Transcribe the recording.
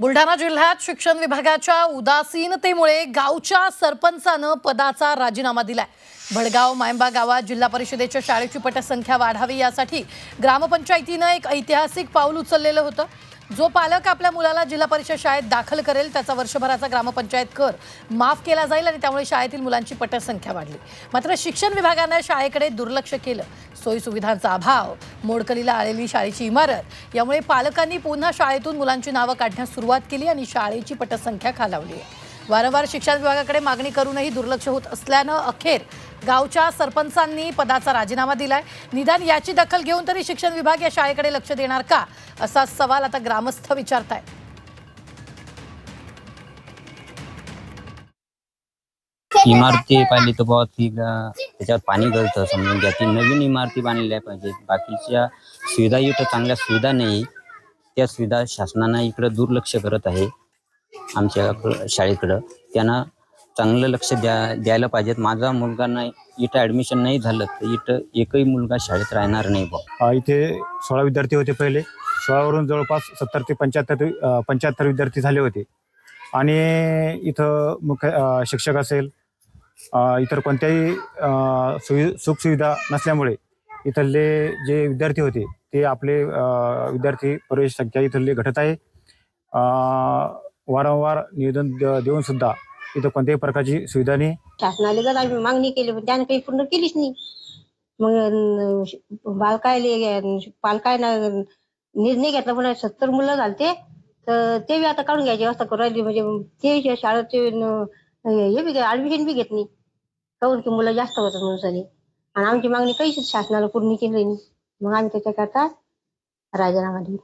बुलढाणा जिल्ह्यात शिक्षण विभागाच्या उदासीनतेमुळे गावच्या सरपंचानं पदाचा राजीनामा दिलाय. भडगाव मायंबा गावात जिल्हा परिषदेच्या शाळेची पटसंख्या वाढावी यासाठी ग्रामपंचायतीनं एक ऐतिहासिक पाऊल उचललेलं होतं. जो पालक आपल्या मुलाला जिल्हा परिषद शाळेत दाखल करेल त्याचा वर्षभराचा ग्रामपंचायत कर माफ केला जाईल आणि त्यामुळे शाळेतील मुलांची पटसंख्या वाढली. मात्र शिक्षण विभागानं शाळेकडे दुर्लक्ष केलं. सोयीसुविधांचा अभाव मोडकलीला आलेली शाळेची इमारत यामुळे पालकांनी पुन्हा शाळेतून मुलांची नावं काढण्यास सुरुवात केली आणि शाळेची पटसंख्या खालावली. आहे वारंवार शिक्षण विभागाकडे मागणी करूनही दुर्लक्ष होत असल्यानं अखेर गावच्या सरपंचांनी पदाचा राजीनामा दिलाय. निदान याची दखल घेऊन तरी शिक्षण विभाग या शाळेकडे लक्ष देणार का? असा सवाल आता ग्रामस्थ विचारतायत. इमारती पाहिली तर बुवा ती त्याच्यावर पाणी गळतं समजून घ्या. ती नवीन इमारती बांधलेल्या पाहिजेत बाकीच्या सुविधा इथं चांगल्या सुविधा नाही. त्या सुविधा शासनानं इकडं दुर्लक्ष करत आहे. आमच्या शाळेकडं. त्यांना चांगलं लक्ष द्या द्यायला पाहिजेत. माझा मुलगा नाही इथं ॲडमिशन नाही झालं तर इथं एकही मुलगा शाळेत राहणार नाही बुवा. इथे सोळा विद्यार्थी होते पहिले. सोळावरून जवळपास सत्तर ते पंच्याहत्तर पंच्याहत्तर विद्यार्थी झाले होते. आणि इथं मुख्य शिक्षक असेल इतर कोणत्याही सुवि सुखसुविधा नसल्यामुळे इथले जे विद्यार्थी होते ते आपले विद्यार्थी प्रवेश संख्या इथले घटत आहे. अ, वारंवार निवेदन देऊन सुद्धा इथं कोणत्याही प्रकारची सुविधा नाही. शासनाला जर आम्ही मागणी केली पण त्याने काही पूर्ण केलीच नाही. मग बालकायले अं, पालकायनं निर्णय घेतला पण सत्तर मुलं झालते तर ते बी आता काढून घ्यायची व्यवस्था करू राहिली. म्हणजे ते शाळेचे हे बी ऍडमिशन बी घेत नाही. काहून की मुलं जास्त होतात म्हणून आणि आमची मागणी काहीच शासनाला पूर्ण केली नाही. मग आम्ही त्याच्याकरता राजीनामा देऊ.